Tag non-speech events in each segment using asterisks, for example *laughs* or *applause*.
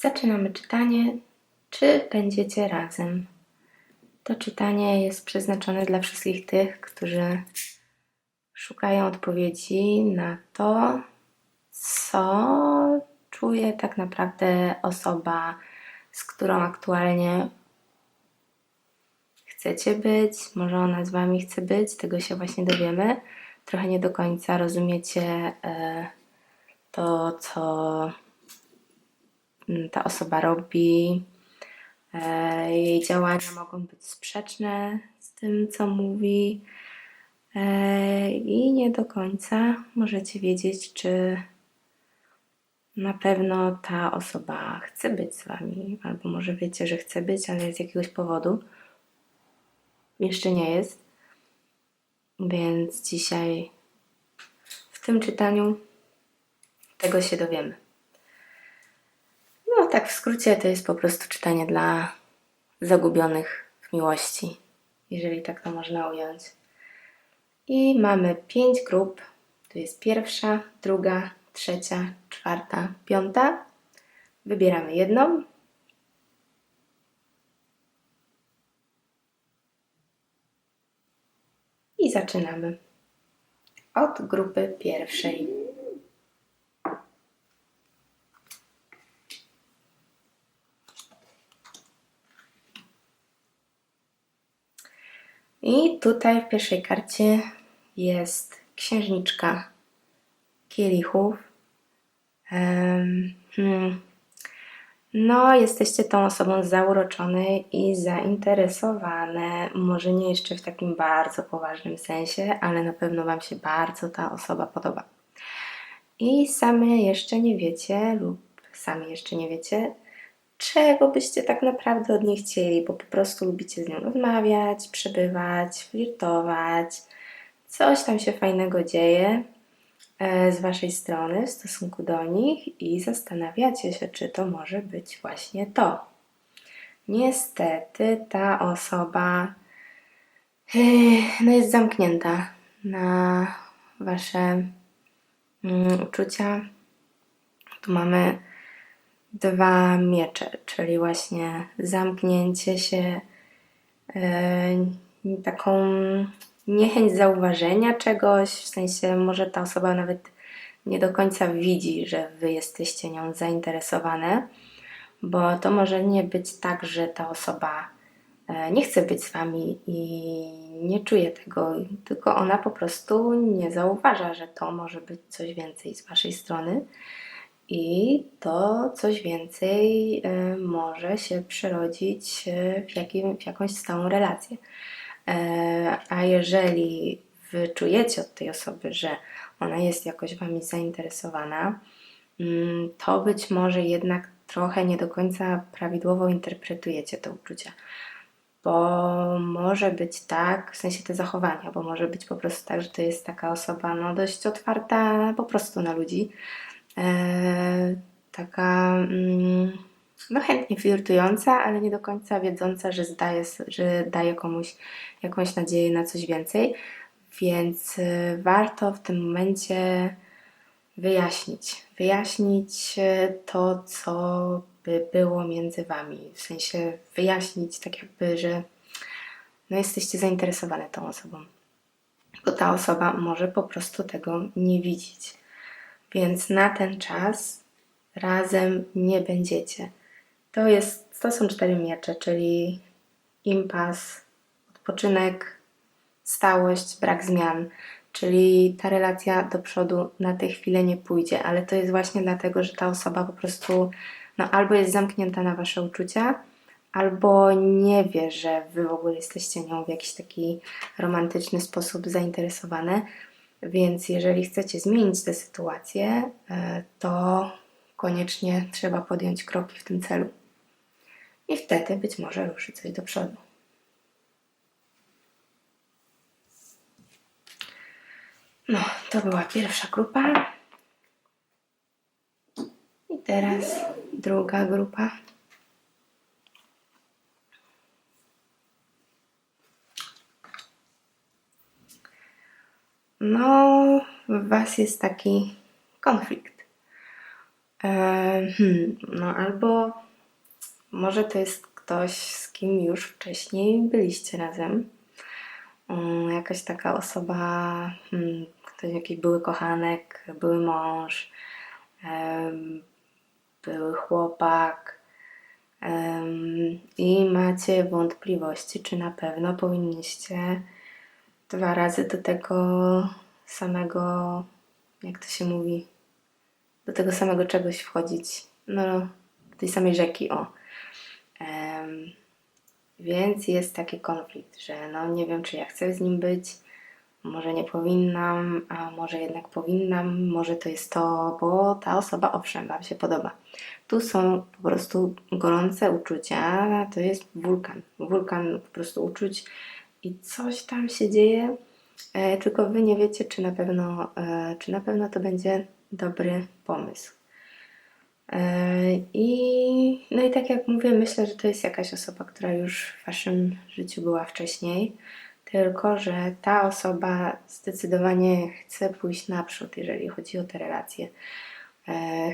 Zaczynamy czytanie. Czy będziecie razem? To czytanie jest przeznaczone dla wszystkich tych, którzy szukają odpowiedzi na to, co czuje tak naprawdę osoba, z którą aktualnie chcecie być, może ona z wami chce być, tego się właśnie dowiemy. Trochę nie do końca rozumiecie e, to, co ta osoba robi. E, jej działania mogą być sprzeczne z tym, co mówi. E, I nie do końca możecie wiedzieć, czy na pewno ta osoba chce być z wami, albo może wiecie, że chce być, ale z jakiegoś powodu jeszcze nie jest. Więc dzisiaj w tym czytaniu tego się dowiemy. Tak w skrócie, to jest po prostu czytanie dla zagubionych w miłości, jeżeli tak to można ująć. I mamy pięć grup. Tu jest pierwsza, druga, trzecia, czwarta, piąta. Wybieramy jedną. I zaczynamy od grupy pierwszej. I tutaj w pierwszej karcie jest księżniczka kielichów. Hmm. No, jesteście tą osobą zauroczone i zainteresowane. Może nie jeszcze w takim bardzo poważnym sensie, ale na pewno Wam się bardzo ta osoba podoba. I sami jeszcze nie wiecie, lub sami jeszcze nie wiecie, czego byście tak naprawdę od niej chcieli, bo po prostu lubicie z nią rozmawiać, przebywać, flirtować. Coś tam się fajnego dzieje e, z Waszej strony w stosunku do nich i zastanawiacie się, czy to może być właśnie to. Niestety ta osoba e, no jest zamknięta na Wasze mm, uczucia. Tu mamy dwa miecze, czyli właśnie zamknięcie się, yy, taką niechęć zauważenia czegoś, w sensie może ta osoba nawet nie do końca widzi, że wy jesteście nią zainteresowane, bo to może nie być tak, że ta osoba e, nie chce być z wami i nie czuje tego, tylko ona po prostu nie zauważa, że to może być coś więcej z waszej strony i to coś więcej y, może się przerodzić y, w, jakim, w jakąś stałą relację. E, a jeżeli wy czujecie od tej osoby, że ona jest jakoś wami zainteresowana, mm, to być może jednak trochę nie do końca prawidłowo interpretujecie te uczucia. Bo może być tak, w sensie te zachowania, bo może być po prostu tak, że to jest taka osoba no, dość otwarta po prostu na ludzi, e, taka mm, no chętnie flirtująca, ale nie do końca wiedząca, że, zdaje, że daje komuś jakąś nadzieję na coś więcej. Więc e, warto w tym momencie wyjaśnić. Wyjaśnić e, to, co by było między wami. W sensie wyjaśnić tak jakby, że no jesteście zainteresowane tą osobą. Bo ta osoba może po prostu tego nie widzieć. Więc na ten czas razem nie będziecie. To, jest, to są cztery miecze, czyli impas, odpoczynek, stałość, brak zmian. Czyli ta relacja do przodu na tę chwilę nie pójdzie, ale to jest właśnie dlatego, że ta osoba po prostu no, albo jest zamknięta na wasze uczucia, albo nie wie, że wy w ogóle jesteście nią w jakiś taki romantyczny sposób zainteresowane. Więc jeżeli chcecie zmienić tę sytuację, e, to koniecznie trzeba podjąć kroki w tym celu. I wtedy być może ruszy coś do przodu. No, to była pierwsza grupa. I teraz druga grupa. No, w Was jest taki konflikt. E, hmm, no albo może to jest ktoś, z kim już wcześniej byliście razem. Mm, Jakaś taka osoba, hmm, ktoś jakiś były kochanek, były mąż, em, były chłopak. I macie wątpliwości, czy na pewno powinniście dwa razy do tego samego, jak to się mówi, do tego samego czegoś wchodzić. No, do tej samej rzeki, o. Em, więc jest taki konflikt, że no nie wiem, czy ja chcę z nim być, może nie powinnam, a może jednak powinnam, może to jest to, bo ta osoba owszem, Wam się podoba. Tu są po prostu gorące uczucia, to jest wulkan, wulkan po prostu uczuć i coś tam się dzieje, e, tylko Wy nie wiecie, czy na pewno, e, czy na pewno to będzie dobry pomysł. E, I, no i tak jak mówię, myślę, że to jest jakaś osoba, która już w waszym życiu była wcześniej, tylko że ta osoba zdecydowanie chce pójść naprzód, jeżeli chodzi o te relacje.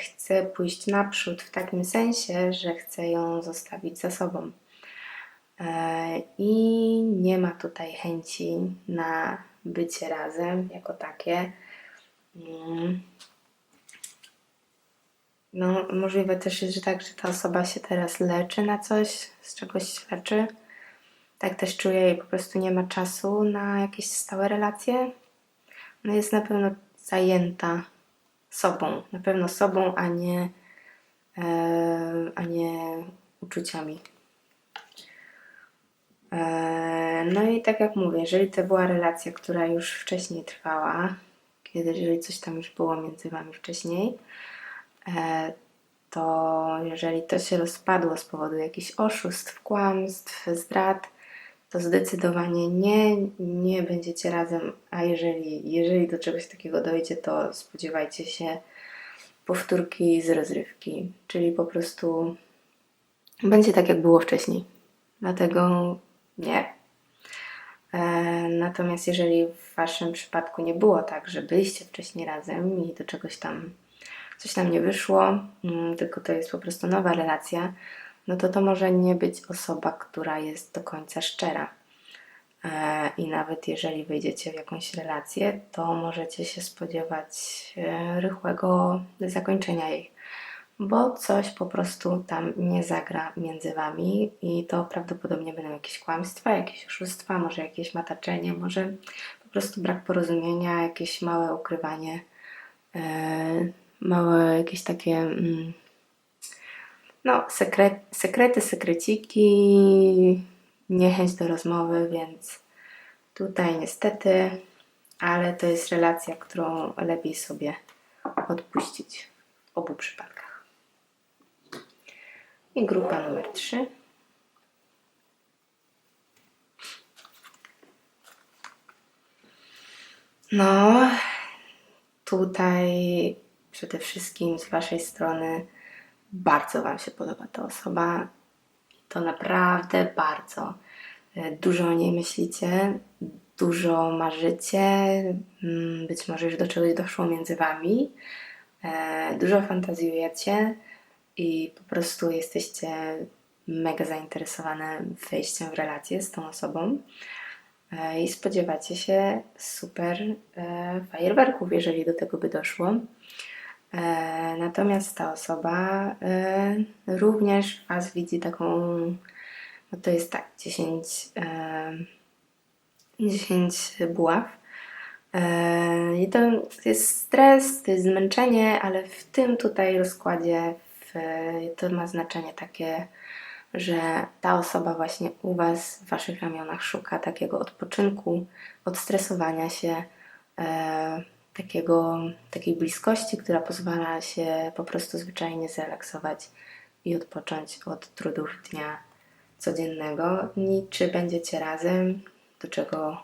Chce pójść naprzód w takim sensie, że chce ją zostawić za sobą. E, I nie ma tutaj chęci na bycie razem jako takie. Mm. No, możliwe też jest, że tak, że ta osoba się teraz leczy na coś, z czegoś się leczy. Tak też czuję i po prostu nie ma czasu na jakieś stałe relacje. No jest na pewno zajęta sobą, na pewno sobą, a nie, e, a nie uczuciami. E, no i tak jak mówię, jeżeli to była relacja, która już wcześniej trwała, kiedy jeżeli coś tam już było między wami wcześniej, e, to jeżeli to się rozpadło z powodu jakichś oszustw, kłamstw, zdrad, to zdecydowanie nie, nie będziecie razem, a jeżeli, jeżeli do czegoś takiego dojdzie, to spodziewajcie się powtórki z rozrywki, czyli po prostu będzie tak, jak było wcześniej. Dlatego nie. E, natomiast jeżeli w Waszym przypadku nie było tak, że byliście wcześniej razem i do czegoś tam coś tam nie wyszło, mm, tylko to jest po prostu nowa relacja, no to to może nie być osoba, która jest do końca szczera. E, I nawet jeżeli wejdziecie w jakąś relację, to możecie się spodziewać e, rychłego zakończenia jej, bo coś po prostu tam nie zagra między wami i to prawdopodobnie będą jakieś kłamstwa, jakieś oszustwa, może jakieś mataczenie, może po prostu brak porozumienia, jakieś małe ukrywanie, e, małe jakieś takie. Mm, no, sekret, sekrety, sekreciki, niechęć do rozmowy, więc tutaj niestety, ale to jest relacja, którą lepiej sobie odpuścić w obu przypadkach. I grupa numer 3. No, tutaj przede wszystkim z Waszej strony bardzo Wam się podoba ta osoba. To naprawdę bardzo. E, Dużo o niej myślicie, dużo marzycie, mm, być może już do czegoś doszło między Wami, e, dużo fantazjujecie i po prostu jesteście mega zainteresowane wejściem w relację z tą osobą e, i spodziewacie się super e, fajerwerków, jeżeli do tego by doszło. E, Natomiast ta osoba również Was widzi taką, no to jest tak, 10, e, 10 buław. I to jest stres, to jest zmęczenie, ale w tym tutaj rozkładzie to ma znaczenie takie, że ta osoba właśnie u Was, w Waszych ramionach szuka takiego odpoczynku, odstresowania się, e, takiego, takiej bliskości, która pozwala się po prostu zwyczajnie zrelaksować i odpocząć od trudów dnia codziennego. I czy będziecie razem, do czego,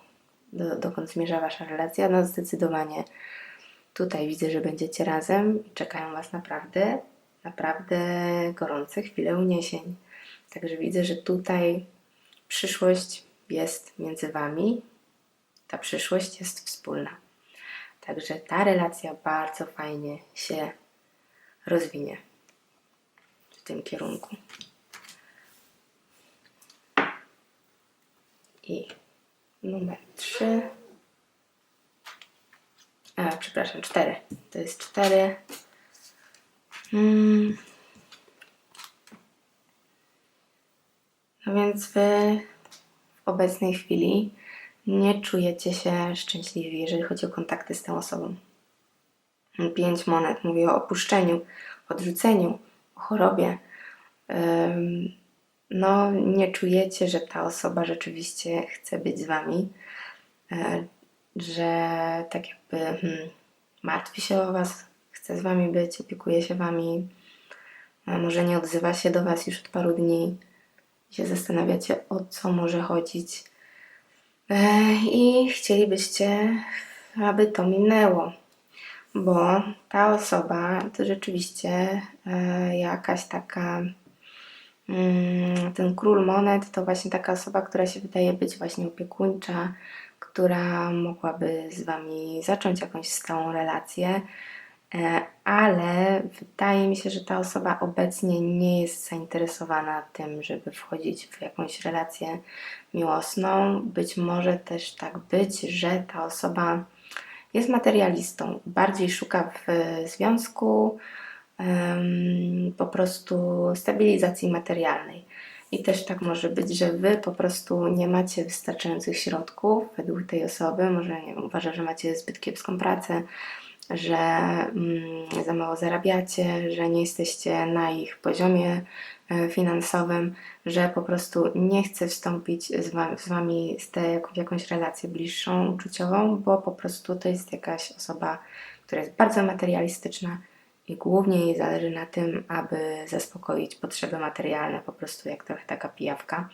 do, dokąd zmierza Wasza relacja? No zdecydowanie tutaj widzę, że będziecie razem i czekają Was naprawdę, naprawdę gorące chwile uniesień. Także widzę, że tutaj przyszłość jest między Wami. Ta przyszłość jest wspólna. Także ta relacja bardzo fajnie się rozwinie w tym kierunku. I numer 3. A, przepraszam, 4. To jest 4. Mm. No więc wy w obecnej chwili nie czujecie się szczęśliwi, jeżeli chodzi o kontakty z tą osobą. Pięć monet mówi o opuszczeniu, odrzuceniu, o chorobie. No, nie czujecie, że ta osoba rzeczywiście chce być z wami, e, że tak jakby hmm, martwi się o was, chce z wami być, opiekuje się wami, a może nie odzywa się do was już od paru dni. I się zastanawiacie, o co może chodzić. I chcielibyście, aby to minęło, bo ta osoba to rzeczywiście e, jakaś taka Mm, ten król monet to właśnie taka osoba, która się wydaje być właśnie opiekuńcza, która mogłaby z Wami zacząć jakąś stałą relację, ale wydaje mi się, że ta osoba obecnie nie jest zainteresowana tym, żeby wchodzić w jakąś relację miłosną. Być może też tak być, że ta osoba jest materialistą, bardziej szuka w związku, po prostu stabilizacji materialnej. I też tak może być, że Wy po prostu nie macie wystarczających środków według tej osoby, może nie, uważa, że macie zbyt kiepską pracę, że mm, za mało zarabiacie, że nie jesteście na ich poziomie e, finansowym, że po prostu nie chce wstąpić z wami, z wami w jakąś relację bliższą, uczuciową, bo po prostu to jest jakaś osoba, która jest bardzo materialistyczna, i głównie jej zależy na tym, aby zaspokoić potrzeby materialne, po prostu jak trochę taka pijawka.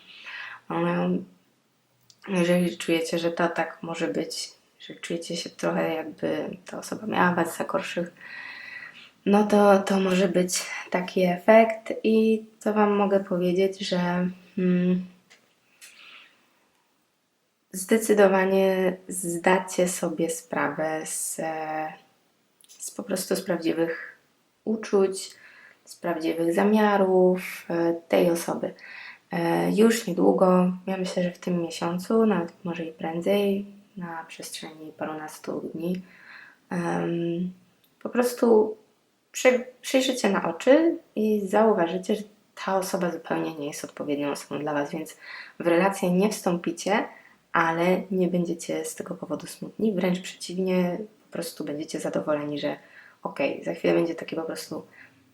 Jeżeli czujecie, że to tak może być, że czujecie się trochę jakby ta osoba miała was za gorszych, no to to może być taki efekt i co Wam mogę powiedzieć, że hmm, zdecydowanie zdacie sobie sprawę z, z po prostu z prawdziwych uczuć, z prawdziwych zamiarów e, tej osoby. E, już niedługo, ja myślę, że w tym miesiącu, nawet może i prędzej, na przestrzeni parunastu dni, po prostu przyjrzycie na oczy i zauważycie, że ta osoba zupełnie nie jest odpowiednią osobą dla Was, więc w relację nie wstąpicie, ale nie będziecie z tego powodu smutni, wręcz przeciwnie, po prostu będziecie zadowoleni, że okej, okay, za chwilę będzie takie po prostu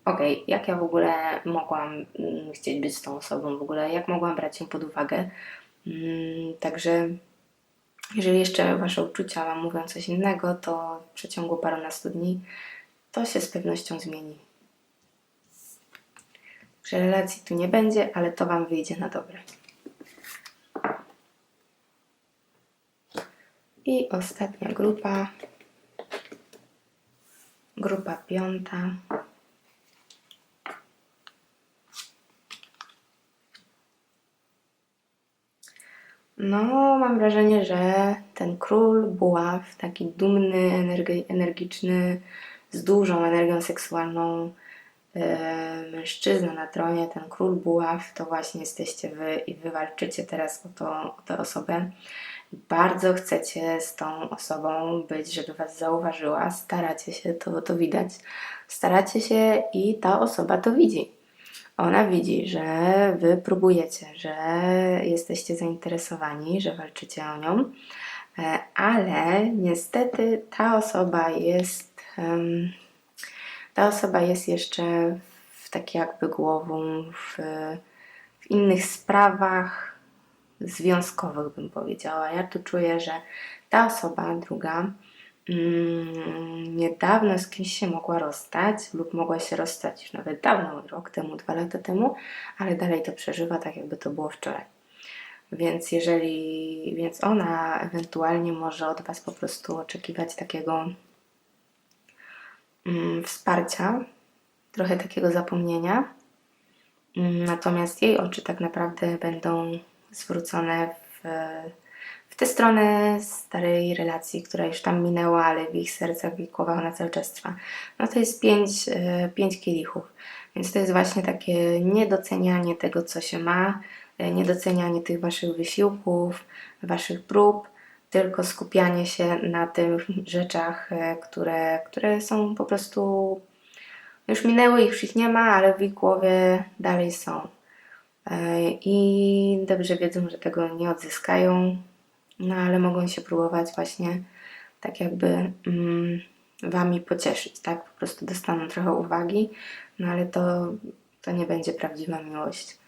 okej, okay, jak ja w ogóle mogłam mm, chcieć być z tą osobą w ogóle, jak mogłam brać ją pod uwagę. Mm, także jeżeli jeszcze Wasze uczucia mówią coś innego, to w przeciągu parunastu dni to się z pewnością zmieni. Że relacji tu nie będzie, ale to Wam wyjdzie na dobre. I ostatnia grupa Grupa piąta. No, mam wrażenie, że ten król buław, taki dumny, energi energiczny, z dużą energią seksualną, yy, mężczyzna na tronie, ten król buław, to właśnie jesteście wy i wy walczycie teraz o, to, o tę osobę. Bardzo chcecie z tą osobą być, żeby Was zauważyła, staracie się, to, to widać, staracie się i ta osoba to widzi. Ona widzi, że Wy próbujecie, że jesteście zainteresowani, że walczycie o nią, e, ale niestety ta osoba jest, ta osoba jest jeszcze w tak jakby głową w, w innych sprawach, związkowych, bym powiedziała. Ja tu czuję, że ta osoba druga mm, niedawno z kimś się mogła rozstać lub mogła się rozstać już nawet dawno, rok temu, dwa lata temu, ale dalej to przeżywa tak, jakby to było wczoraj. Więc jeżeli, więc ona ewentualnie może od Was po prostu oczekiwać takiego mm, wsparcia, trochę takiego zapomnienia. Mm, natomiast jej oczy tak naprawdę będą zwrócone w, w tę stronę starej relacji, która już tam minęła, ale w ich sercach, w ich głowach ona cały czas trwa. No to jest pięć, e, pięć kielichów. Więc to jest właśnie takie niedocenianie tego, co się ma, e, niedocenianie tych waszych wysiłków, waszych prób, tylko skupianie się na tych *laughs* rzeczach, e, które, które są po prostu już minęły, już ich nie ma, ale w ich głowie dalej są. I dobrze wiedzą, że tego nie odzyskają, no ale mogą się próbować właśnie tak jakby mm, wami pocieszyć, tak? Po prostu dostaną trochę uwagi, no ale to, to nie będzie prawdziwa miłość.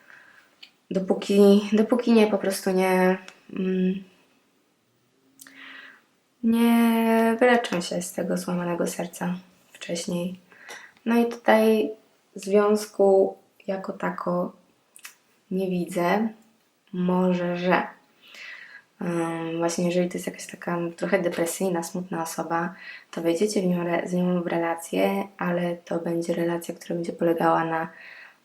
Dopóki, dopóki nie po prostu nie, mm, nie wyleczą się z tego złamanego serca wcześniej. No i tutaj związku jako tako nie widzę. Może, że właśnie jeżeli to jest jakaś taka trochę depresyjna, smutna osoba, to wejdziecie w nią, z nią w relację, ale to będzie relacja, która będzie polegała na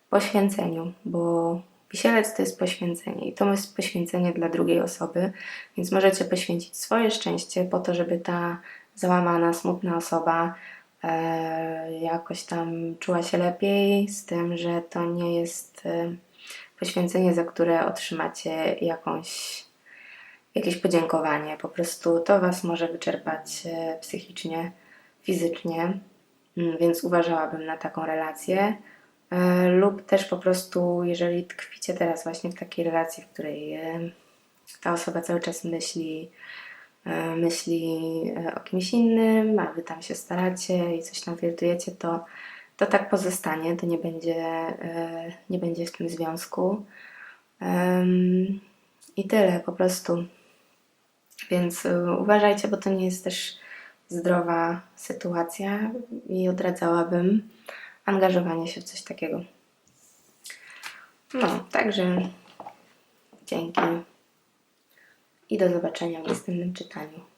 poświęceniu, bo wisielec to jest poświęcenie i to jest poświęcenie dla drugiej osoby, więc możecie poświęcić swoje szczęście po to, żeby ta załamana, smutna osoba e, jakoś tam czuła się lepiej z tym, że to nie jest e, poświęcenie, za które otrzymacie jakąś jakieś podziękowanie. Po prostu to Was może wyczerpać e, psychicznie, fizycznie, Mm, więc uważałabym na taką relację. E, Lub też po prostu, jeżeli tkwicie teraz właśnie w takiej relacji, w której e, ta osoba cały czas myśli, myśli o kimś innym, a Wy tam się staracie i coś tam flirtujecie, to, to tak pozostanie, to nie będzie, nie będzie w tym związku. I tyle po prostu. Więc y, uważajcie, bo to nie jest też zdrowa sytuacja i odradzałabym angażowanie się w coś takiego. No, także dzięki i do zobaczenia w następnym czytaniu.